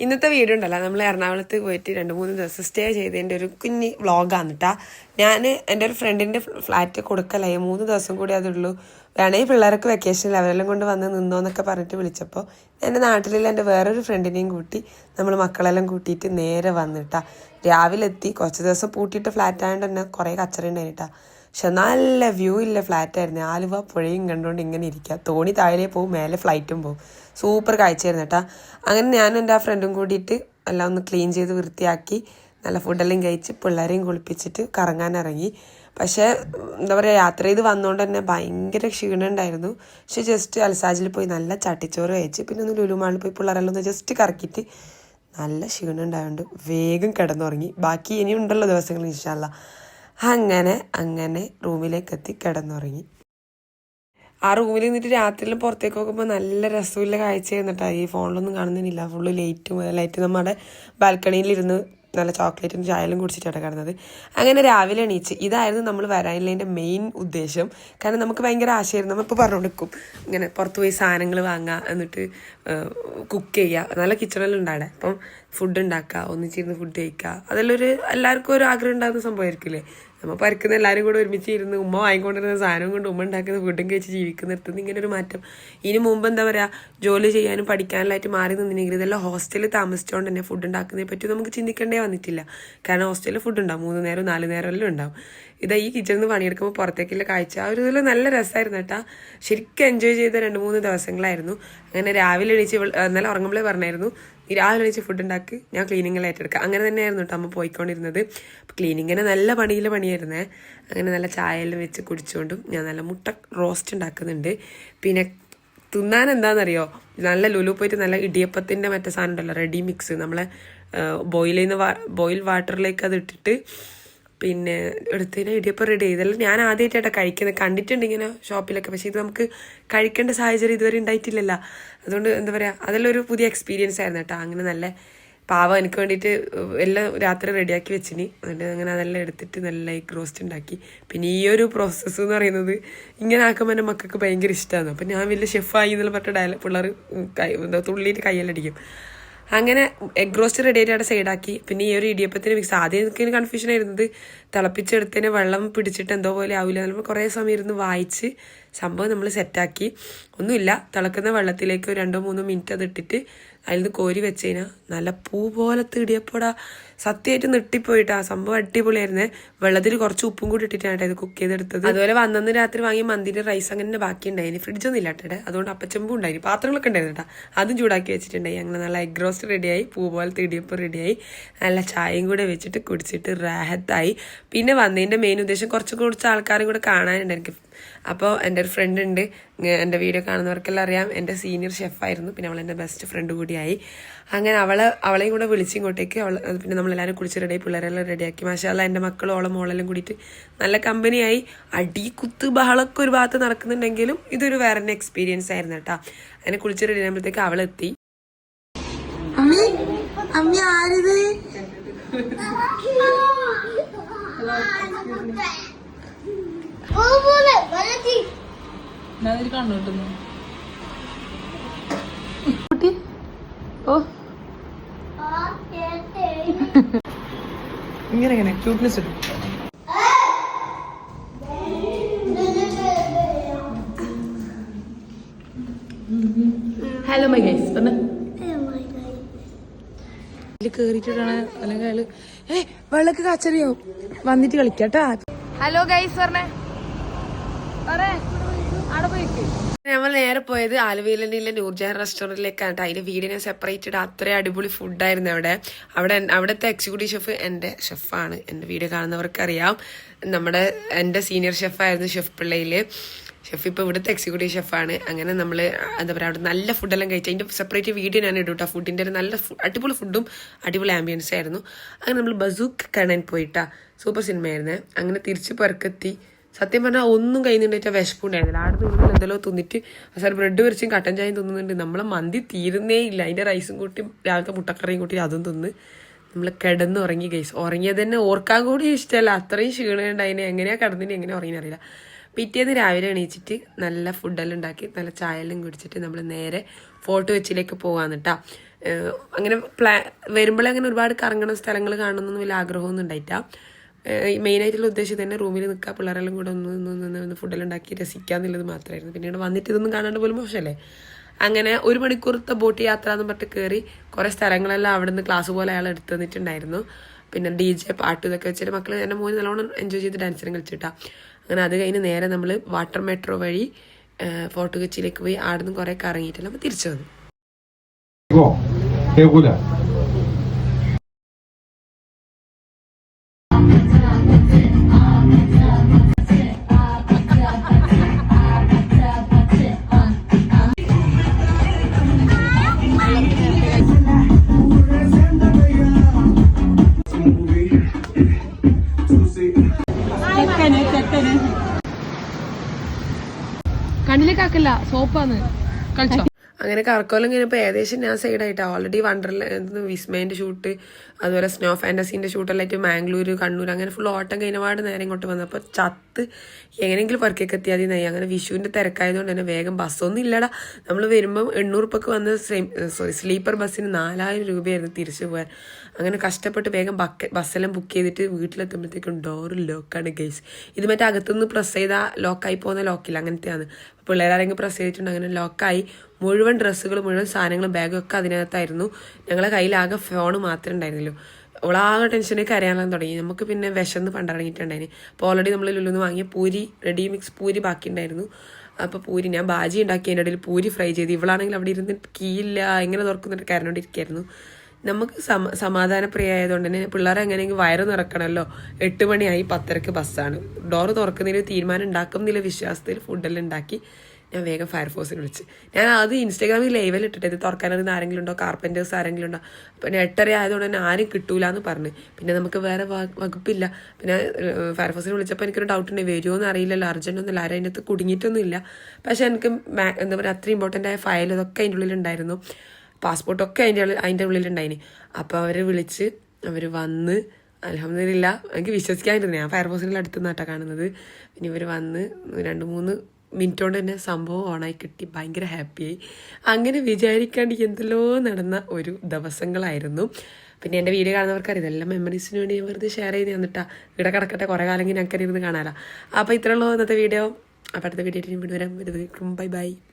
ഇന്നത്തെ വീഡിയോ ഉണ്ടല്ലോ. നമ്മൾ എറണാകുളത്ത് പോയിട്ട് രണ്ട് മൂന്ന് ദിവസം സ്റ്റേ ചെയ്തതിന്റെ ഒരു കുഞ്ഞ് വ്ളോഗാണ് കേട്ടാ ഞാൻ എന്റെ ഒരു ഫ്രണ്ടിന്റെ ഫ്ലാറ്റ് കൊടുക്കലായി മൂന്ന് ദിവസം കൂടി അതുള്ളൂ. വേണമെങ്കിൽ പിള്ളേർക്ക് വെക്കേഷൻ അവരെല്ലാം കൊണ്ട് വന്ന് നിന്നോ എന്നൊക്കെ പറഞ്ഞിട്ട് വിളിച്ചപ്പോൾ എന്റെ നാട്ടിലുള്ള എന്റെ വേറൊരു ഫ്രണ്ടിനെയും കൂട്ടി നമ്മൾ മക്കളെല്ലാം കൂട്ടിയിട്ട് നേരെ വന്നിട്ടാ രാവിലെ എത്തി കുറച്ച് ദിവസം പൂട്ടിയിട്ട് ഫ്ലാറ്റ് ആയതുകൊണ്ട് തന്നെ കുറേ കച്ചറ ഉണ്ടായിട്ടാ പക്ഷെ നല്ല വ്യൂ ഇല്ല ഫ്ലാറ്റ് ആയിരുന്നു. ആലുവ പുഴയും കണ്ടുകൊണ്ട് ഇങ്ങനെ ഇരിക്കുക തോണി താഴെ പോകും മേലെ ഫ്ലൈറ്റും പോകും സൂപ്പർ കാഴ്ചയായിരുന്നു കേട്ടോ. അങ്ങനെ ഞാനും എന്റെ ആ ഫ്രണ്ടും കൂടിയിട്ട് എല്ലാം ഒന്ന് ക്ലീൻ ചെയ്ത് വൃത്തിയാക്കി നല്ല ഫുഡെല്ലാം കഴിച്ച് പിള്ളേരെയും കുളിപ്പിച്ചിട്ട് കറങ്ങാൻ ഇറങ്ങി. പക്ഷേ എന്താ പറയുക യാത്ര ചെയ്ത് വന്നുകൊണ്ട് തന്നെ ഭയങ്കര ക്ഷീണം ഉണ്ടായിരുന്നു. പക്ഷെ ജസ്റ്റ് അൽസാജിൽ പോയി നല്ല ചട്ടിച്ചോറ് കഴിച്ച് പിന്നെ ഒന്ന് ലുലുമാളിൽ പോയി പിള്ളേരെല്ലാം ഒന്ന് ജസ്റ്റ് കറക്കിയിട്ട് നല്ല ക്ഷീണം ഉണ്ടായതുകൊണ്ട് വേഗം കിടന്നുറങ്ങി. ബാക്കി ഇനിയുണ്ടല്ലോ ദിവസങ്ങൾ ഇൻഷാല്ല അങ്ങനെ അങ്ങനെ റൂമിലേക്ക് എത്തി കിടന്നുറങ്ങി. ആ റൂമിൽ നിന്നിട്ട് രാത്രിയിൽ പുറത്തേക്ക് നോക്കുമ്പോൾ നല്ല രസമില്ല കാഴ്ച എന്നിട്ടാണ് ഈ ഫോണിലൊന്നും കാണുന്നില്ല. ഫുള്ള് ലൈറ്റ് ലൈറ്റ് നമ്മുടെ ബാൽക്കണിയിലിരുന്ന് നല്ല ചോക്ലേറ്റും ചായലും കുടിച്ചിട്ടാണ് കിടന്നത്. അങ്ങനെ രാവിലെ എണീച്ച്. ഇതായിരുന്നു നമ്മൾ വരാനില്ലതിന്റെ മെയിൻ ഉദ്ദേശം. കാരണം നമുക്ക് ഭയങ്കര ആശയമായിരുന്നു നമ്മളിപ്പോൾ പറഞ്ഞുകൊടുക്കും. ഇങ്ങനെ പുറത്ത് പോയി സാധനങ്ങൾ വാങ്ങുക എന്നിട്ട് കുക്ക് ചെയ്യുക നല്ല കിച്ചണിൽ ഉണ്ടാടെ അപ്പം ഫുഡ് ഉണ്ടാക്കുക ഒന്നിച്ചിരുന്ന് ഫുഡ് കഴിക്കുക അതെല്ലാം ഒരു എല്ലാവർക്കും ഒരു ആഗ്രഹം ഉണ്ടാകുന്ന സംഭവമായിരിക്കില്ലേ? നമ്മൾ പരക്കുന്ന എല്ലാവരും കൂടെ ഒരുമിച്ച് ഇരുന്ന് ഉമ്മ വാങ്ങിക്കൊണ്ടിരുന്ന സാധനം കൊണ്ട് ഉമ്മ ഉണ്ടാക്കുന്ന വീട്ടും കഴിച്ച് ജീവിക്കുന്നിടത്തുനിന്ന് ഇങ്ങനെ ഒരു മാറ്റം. ഇനി മുമ്പ് എന്താ പറയുക ജോലി ചെയ്യാനും പഠിക്കാനായിട്ട് മാറി നിന്നില്ലെങ്കിൽ ഇതെല്ലാം ഹോസ്റ്റലിൽ താമസിച്ചുകൊണ്ട് തന്നെ ഫുഡ് ഉണ്ടാക്കുന്നതിനെ പറ്റി നമുക്ക് ചിന്തിക്കേണ്ടേ വന്നിട്ടില്ല. കാരണം ഹോസ്റ്റലിൽ ഫുഡ് ഉണ്ടാവും മൂന്ന് നേരം നാല് നേരം എല്ലാം ഉണ്ടാവും. ഇതാ ഈ കിച്ചണിൽ നിന്ന് പണിയെടുക്കുമ്പോൾ പുറത്തേക്കുള്ള കാഴ്ച ആ ഒരു ഇതിൽ നല്ല രസമായിരുന്നു കേട്ടാ. ശരിക്കും എൻജോയ് ചെയ്ത രണ്ട് മൂന്ന് ദിവസങ്ങളായിരുന്നു. അങ്ങനെ രാവിലെ എണീച്ച് ഇന്നലെ ഉറങ്ങുമ്പോഴേ പറഞ്ഞായിരുന്നു രാവിലെ വെച്ച് ഫുഡ് ഉണ്ടാക്കി ഞാൻ ക്ലീനിങ്ങിൽ ഏറ്റെടുക്കുക അങ്ങനെ തന്നെയായിരുന്നു കേട്ടോ അമ്മ പോയിക്കൊണ്ടിരുന്നത്. ക്ലീനിങ്ങിന് നല്ല പണിയിൽ പണിയായിരുന്നേ. അങ്ങനെ നല്ല ചായയിൽ വെച്ച് കുടിച്ചുകൊണ്ടും ഞാൻ നല്ല മുട്ട റോസ്റ്റ് ഉണ്ടാക്കുന്നുണ്ട് പിന്നെ തിന്നാൻ എന്താണെന്നറിയോ നല്ല ലുലു പോയിട്ട് നല്ല ഇടിയപ്പത്തിന്റെ മറ്റേ സാധനം ഉണ്ടല്ലോ റെഡി മിക്സ് നമ്മളെ ബോയിൽ ചെയ്യുന്ന ബോയിൽ വാട്ടറിലേക്ക് അത് ഇട്ടിട്ട് പിന്നെ എടുത്തതിന് ഇടിയപ്പം റെഡി ചെയ്തല്ല ഞാൻ ആദ്യമായിട്ടാണ് കഴിക്കുന്നത്. കണ്ടിട്ടുണ്ട് ഇങ്ങനെ ഷോപ്പിലൊക്കെ പക്ഷേ ഇത് നമുക്ക് കഴിക്കേണ്ട സാഹചര്യം ഇതുവരെ ഉണ്ടായിട്ടില്ലല്ലോ. അതുകൊണ്ട് എന്താ പറയുക അതെല്ലാം ഒരു പുതിയ എക്സ്പീരിയൻസ് ആയിരുന്നു കേട്ടോ. അങ്ങനെ നല്ല പാവം എനിക്ക് വേണ്ടിയിട്ട് എല്ലാം രാത്രി റെഡിയാക്കി വെച്ചിനി. എന്നിട്ട് അങ്ങനെ അതെല്ലാം എടുത്തിട്ട് നല്ല എഗ് റോസ്റ്റ് ഉണ്ടാക്കി. പിന്നെ ഈ ഒരു പ്രോസസ്സ് എന്ന് പറയുന്നത് ഇങ്ങനെ ആക്കുമ്പോൾ എന്റെ മക്കൾക്ക് ഭയങ്കര ഇഷ്ടമാണ് അപ്പം ഞാൻ വലിയ ഷെഫായി എന്നുള്ള പറഞ്ഞ ഡയലോഗ് പിള്ളേർ കൈ എന്താ തുള്ളിയിട്ട് കയ്യെല്ലടിക്കും അങ്ങനെ എഗ് റോസ്റ്റ് റെഡി ആയിട്ട് അവിടെ സൈഡാക്കി പിന്നെ ഈ ഒരു ഇടിയപ്പത്തിന് മിക്സ് ആദ്യം എനിക്ക് കൺഫ്യൂഷൻ ആയിരുന്നത്. തിളപ്പിച്ചെടുത്തതിന് വെള്ളം പിടിച്ചിട്ട് എന്തോ പോലെ ആവില്ല നമ്മൾ കുറേ സമയം ഇരുന്ന് വായിച്ച് സംഭവം നമ്മൾ സെറ്റാക്കി ഒന്നുമില്ല. തിളക്കുന്ന വെള്ളത്തിലേക്ക് രണ്ടോ മൂന്നോ മിനിറ്റ് അത് ഇട്ടിട്ട് അതിൽ നിന്ന് കോരി വെച്ച് കഴിഞ്ഞാൽ നല്ല പൂ പോലത്തെ ഇടിയപ്പോടാ സത്യമായിട്ട് നെട്ടിപ്പോയിട്ട് ആ സംഭവം അടിപൊളിയായിരുന്നേ. വെള്ളത്തിൽ കുറച്ച് ഉപ്പും കൂടി ഇട്ടിട്ടാണ് ഇത് കുക്ക് ചെയ്തെടുത്തത്. അതുപോലെ വന്നന്ന് രാത്രി വാങ്ങിയ മന്തിന്റെ റൈസ് അങ്ങനെ ബാക്കി ഉണ്ടായിന് ഫ്രിഡ്ജൊന്നും കേട്ടോ അതുകൊണ്ട് അപ്പച്ചമ്പും ഉണ്ടായി പാത്രങ്ങളൊക്കെ ഉണ്ടായിരുന്നു കേട്ടോ. അതും ചൂടാക്കി വെച്ചിട്ടുണ്ടായി. അങ്ങനെ നല്ല എഗ് റോസ്റ്റ് റെഡിയായി പൂ പോലെ ഇടിയപ്പം റെഡിയായി നല്ല ചായയും കൂടെ വെച്ചിട്ട് കുടിച്ചിട്ട് റാഹത്തായി. പിന്നെ വന്നതിന്റെ മെയിൻ ഉദ്ദേശം കുറച്ച് കുറച്ച് ആൾക്കാരും കൂടെ കാണാനുണ്ട് എനിക്ക്. അപ്പോൾ എന്റെ ഒരു ഫ്രണ്ട് ഉണ്ട്. എന്റെ വീഡിയോ കാണുന്നവർക്കെല്ലാം അറിയാം. എന്റെ സീനിയർ ഷെഫായിരുന്നു പിന്നെ അവൾ എന്റെ ബെസ്റ്റ് ഫ്രണ്ട് കൂടിയായി അങ്ങനെ അവളെ അവളെയും കൂടെ വിളിച്ച് ഇങ്ങോട്ടേക്ക് അവൾ പിന്നെ നമ്മളെല്ലാവരും കുളിച്ച് റെഡിയായി പിള്ളേരെല്ലാം റെഡിയാക്കി. മാഷാല്ല എന്റെ മക്കളും ഓളം മോളെല്ലാം കൂടിയിട്ട് നല്ല കമ്പനിയായി. അടി കുത്ത് ബഹളൊക്കെ ഒരു ഭാഗത്ത് നടക്കുന്നുണ്ടെങ്കിലും ഇതൊരു വേറെ തന്നെ എക്സ്പീരിയൻസ് ആയിരുന്നു കേട്ടോ. അങ്ങനെ കുളിച്ച് റെഡി ആകുമ്പോഴത്തേക്ക് അവളെത്തി. അമ്മി അമ്മി ആരിത്? കുട്ടി ഇങ്ങനെ ക്യൂട്ട്നെസ് ഇടും. ഹലോ മൈ ഗൈസ് പറഞ്ഞ അതിൽ കേറിയിട്ടാണ് അല്ലെങ്കിൽ അയാൾ ഏ വെള്ളക്ക് കാച്ചറിയാവും വന്നിട്ട് കളിക്കാട്ടാ. ഹലോ ഗൈസ് പറഞ്ഞേ. നമ്മൾ നേരെ പോയത് ആലുവയിലെ നൂർജഹാൻ റെസ്റ്റോറന്റിലേക്കാണ് കേട്ടോ. അതിന്റെ വീടിനെ സെപ്പറേറ്റ് അത്രയും അടിപൊളി ഫുഡായിരുന്നു അവിടെ. അവിടെ അവിടുത്തെ എക്സിക്യൂട്ടീവ് ഷെഫ് എന്റെ ഷെഫാണ് എന്റെ വീഡിയോ കാണുന്നവർക്ക് അറിയാം നമ്മുടെ എന്റെ സീനിയർ ഷെഫായിരുന്നു ഷെഫ് പിള്ളയിൽ. ഷെഫ് ഇപ്പോൾ ഇവിടുത്തെ എക്സിക്യൂട്ടീവ് ഷെഫാണ് അങ്ങനെ നമ്മൾ എന്താ പറയുക അവിടെ നല്ല ഫുഡെല്ലാം കഴിച്ചു അതിന്റെ സെപ്പറേറ്റ് വീഡിയോ ഞാൻ ഇടും കേട്ടോ. ഫുഡിന്റെ ഒരു നല്ല അടിപൊളി ഫുഡും അടിപൊളി ആംബിയൻസ് ആയിരുന്നു. അങ്ങനെ നമ്മൾ ബസൂക്ക് കാണാൻ പോയിട്ടാ. സൂപ്പർ സിനിമയായിരുന്നേ അങ്ങനെ തിരിച്ച് പെറുക്കെത്തി സത്യം പറഞ്ഞാൽ ഒന്നും കഴിയുന്നുണ്ടായിട്ട് വിശപ്പുണ്ടായിരുന്നില്ല ആടെ നിന്ന് എന്തെല്ലോ തിന്നിട്ട് അവസാനം ബ്രെഡ് പൊരിച്ചും കട്ടൻ ചായയും തിന്നുന്നുണ്ട്. നമ്മളെ മന്തി തീരുന്നേ ഇല്ല. അതിന്റെ റൈസും കൂട്ടി രാവിലത്തെ മുട്ടക്കറിയും കൂട്ടി അതും തിന്ന് നമ്മൾ കിടന്ന് ഉറങ്ങി ഗൈസ് ഉറങ്ങിയത് തന്നെ ഓർക്കാൻ കൂടി ഇഷ്ടമല്ല അത്രയും ക്ഷീണമുണ്ട് അതിനെ. എങ്ങനെയാണ് കിടന്നിട്ട് എങ്ങനെ ഉറങ്ങിയെന്നറിയില്ല പിറ്റേന്ന് രാവിലെ എണീച്ചിട്ട് നല്ല ഫുഡെല്ലാം ഉണ്ടാക്കി നല്ല ചായയെല്ലാം കുടിച്ചിട്ട് നമ്മൾ നേരെ ഫോർട്ട് വെച്ചിലേക്ക് പോകാന്ന് കേട്ടാ അങ്ങനെ പ്ലാ വരുമ്പോഴേ അങ്ങനെ ഒരുപാട് കറങ്ങണ സ്ഥലങ്ങൾ കാണണമെന്നൊന്നും വലിയ ആഗ്രഹമൊന്നും ഉണ്ടായിട്ടാ. മെയിനായിട്ടുള്ള ഉദ്ദേശം തന്നെ റൂമിൽ നിൽക്കുക പിള്ളേരെല്ലാം കൂടെ ഒന്ന് ഒന്ന് ഒന്ന് ഫുഡെല്ലാം ഉണ്ടാക്കി രസിക്കുക എന്നുള്ളത് മാത്രമായിരുന്നു പിന്നീട് വന്നിട്ട് ഇതൊന്നും കാണാണ്ട് പോലും മോശമല്ലേ? അങ്ങനെ ഒരു മണിക്കൂറത്തെ ബോട്ട് യാത്ര എന്ന് പറഞ്ഞിട്ട് കയറി കുറേ സ്ഥലങ്ങളെല്ലാം അവിടെ നിന്ന് ക്ലാസ് പോലെ അയാൾ എടുത്തു തന്നിട്ടുണ്ടായിരുന്നു. പിന്നെ ഡി ജെ പാട്ട് ഇതൊക്കെ വെച്ചിട്ട് മക്കൾ എന്റെ മോന് നല്ലോണം എൻജോയ് ചെയ്ത് ഡാൻസിനും കളിച്ചിട്ടാ. അങ്ങനെ അത് കഴിഞ്ഞ് നേരെ നമ്മൾ വാട്ടർ മെട്രോ വഴി ഫോർട്ട് കൊച്ചിയിലേക്ക് പോയി. അവിടെ നിന്ന് കുറേ കറങ്ങിയിട്ടില്ല. അപ്പോൾ തിരിച്ചു വന്നു. ഉണ്ടാക്കില്ല സോപ്പാന്ന്. കളിച്ചോ അങ്ങനെ കറക്കോലം കഴിഞ്ഞപ്പോൾ ഏകദേശം ഞാൻ സൈഡായിട്ടാണ് ഓൾറെഡി വണ്ടർലാൻഡ് വിസ്മേന്റെ ഷൂട്ട് അതുപോലെ സ്നോ ഫാന്റസീന്റെ ഷൂട്ടെല്ലാം ആയിട്ട് മാംഗ്ലൂർ കണ്ണൂർ അങ്ങനെ ഫുൾ ഓട്ടം കഴിഞ്ഞ കഴിഞ്ഞപാട് നേരെ ഇങ്ങോട്ട് വന്നപ്പോൾ ചത്ത് എങ്ങനെയെങ്കിലും വർക്കൊക്കെ എത്തിയാൽ മതി നയ്യ അങ്ങനെ വിഷുവിന്റെ തിരക്കായതുകൊണ്ട് തന്നെ വേഗം ബസ്സൊന്നും ഇല്ലടാ. നമ്മൾ വരുമ്പം എണ്ണൂറ് ഉറുപ്പൊക്കെ വന്ന് സോറി സ്ലീപ്പർ ബസ്സിന് നാലായിരം രൂപയായിരുന്നു തിരിച്ചു പോകാൻ അങ്ങനെ കഷ്ടപ്പെട്ട് വേഗം ബക്ക ബസ്സെല്ലാം ബുക്ക് ചെയ്തിട്ട് വീട്ടിലെത്തുമ്പോഴത്തേക്കും ഡോർ ലോക്കാണ് ഗൈസ് ഇത് മറ്റേ അകത്തുനിന്ന് പ്രസ് ചെയ്താൽ ലോക്കായി പോകുന്ന ലോക്കില്ല അങ്ങനത്തെയാണ്. പിള്ളേരാരെങ്കിലും പ്രസ് ചെയ്തിട്ടുണ്ട് അങ്ങനെ ലോക്കായി മുഴുവൻ ഡ്രസ്സുകൾ മുഴുവൻ സാധനങ്ങളും ബാഗും ഒക്കെ അതിനകത്തായിരുന്നു. ഞങ്ങളെ കയ്യിലാകെ ഫോൺ മാത്രമേ ഉണ്ടായിരുന്നുള്ളൂ. ഓളാകെ ടെൻഷനൊക്കെ അറിയാൻ തുടങ്ങി. നമുക്ക് പിന്നെ വിശന്ന് പണ്ടിറങ്ങിയിട്ടുണ്ടായിരുന്നു അപ്പോൾ ഓൾറെഡി നമ്മൾ ലുലുന്ന് വാങ്ങിയ പൂരി റെഡി മിക്സ് പൂരി ബാക്കി ഉണ്ടായിരുന്നു. അപ്പോൾ പൂരി ഞാൻ ബാജി ഉണ്ടാക്കി അതിന്റെ ഇടയിൽ പൂരി ഫ്രൈ ചെയ്ത്. ഇവളാണെങ്കിൽ അവിടെ ഇരുന്ന് കീയില്ല എങ്ങനെ തുറക്കുന്നിട്ട് കരണ്ടോണ്ടിരിക്കായിരുന്നു നമുക്ക് സമ സമാധാനപ്രിയ ആയതുകൊണ്ട് തന്നെ പിള്ളേരെ എങ്ങനെയെങ്കിലും വയറ് നിറക്കണമല്ലോ എട്ട് മണിയായി പത്തരക്ക് ബസ്സാണ് ഡോറ് തുറക്കുന്നതിന് തീരുമാനം ഉണ്ടാക്കുന്നില്ല വിശ്വാസത്തിൽ ഫുഡെല്ലാം ഉണ്ടാക്കി. ഞാൻ വേഗം ഫയർഫോഴ്സിൽ വിളിച്ച്. ഞാൻ അത് ഇൻസ്റ്റാഗ്രാമിൽ ലൈവിൽ ഇട്ടിട്ട് ഇത് തുറക്കാനറിയുന്ന ആരെങ്കിലും ഉണ്ടോ? കാർപ്പന്റേഴ്സ് ആരെങ്കിലും ഉണ്ടോ? പിന്നെ എട്ടര ആയതുകൊണ്ട് തന്നെ ആരും കിട്ടൂല എന്ന് പറഞ്ഞു. പിന്നെ നമുക്ക് വേറെ വകുപ്പില്ല. പിന്നെ ഫയർഫോഴ്സിനെ വിളിച്ചപ്പോൾ എനിക്കൊരു ഡൗട്ട് ഉണ്ട്. വരുമോ എന്ന് അറിയില്ലല്ലോ അർജന്റ് ഒന്നുമില്ല ആരും അതിന്റെ അകത്ത് കുടുങ്ങിയിട്ടൊന്നും ഇല്ല. പക്ഷെ എനിക്ക് എന്താ പറയുക അത്ര ഇമ്പോർട്ടന്റ് ആയ ഫയൽ ഇതൊക്കെ അതിന്റെ ഉള്ളിലുണ്ടായിരുന്നു പാസ്പോർട്ടൊക്കെ അതിന്റെ അതിന്റെ ഉള്ളിലുണ്ടായിന് അപ്പോൾ അവർ വിളിച്ച് അവർ വന്ന് അലഹമില്ല എനിക്ക് വിശ്വസിക്കാതിരുന്നു ഞാൻ ഫയർഫോഴ്സിന്റെ അടുത്ത് നിന്നാട്ടാണ് കാണുന്നത്. പിന്നെ ഇവർ വന്ന് രണ്ട് മൂന്ന് മിനിറ്റ് തന്നെ സംഭവം ഓണായി കിട്ടി. ഭയങ്കര ഹാപ്പിയായി അങ്ങനെ വിചാരിക്കാണ്ട് എന്തെല്ലോ നടന്ന ഒരു ദിവസങ്ങളായിരുന്നു. പിന്നെ എന്റെ വീഡിയോ കാണുന്നവർക്കറിയാം. ഇതെല്ലാം മെമ്മറീസിന് വേണ്ടി ഞാൻ വെറുതെ ഷെയർ ചെയ്ത് തന്നിട്ടാ ഇവിടെ കിടക്കട്ടെ കുറേ കാലം ഞങ്ങൾക്ക് ഇരുന്ന് കാണാലോ. അപ്പോൾ ഇത്രയുള്ളൂ ഇന്നത്തെ വീഡിയോ അപ്പോൾ അടുത്ത വീഡിയോ വീണ്ടും വരാം. Bye bye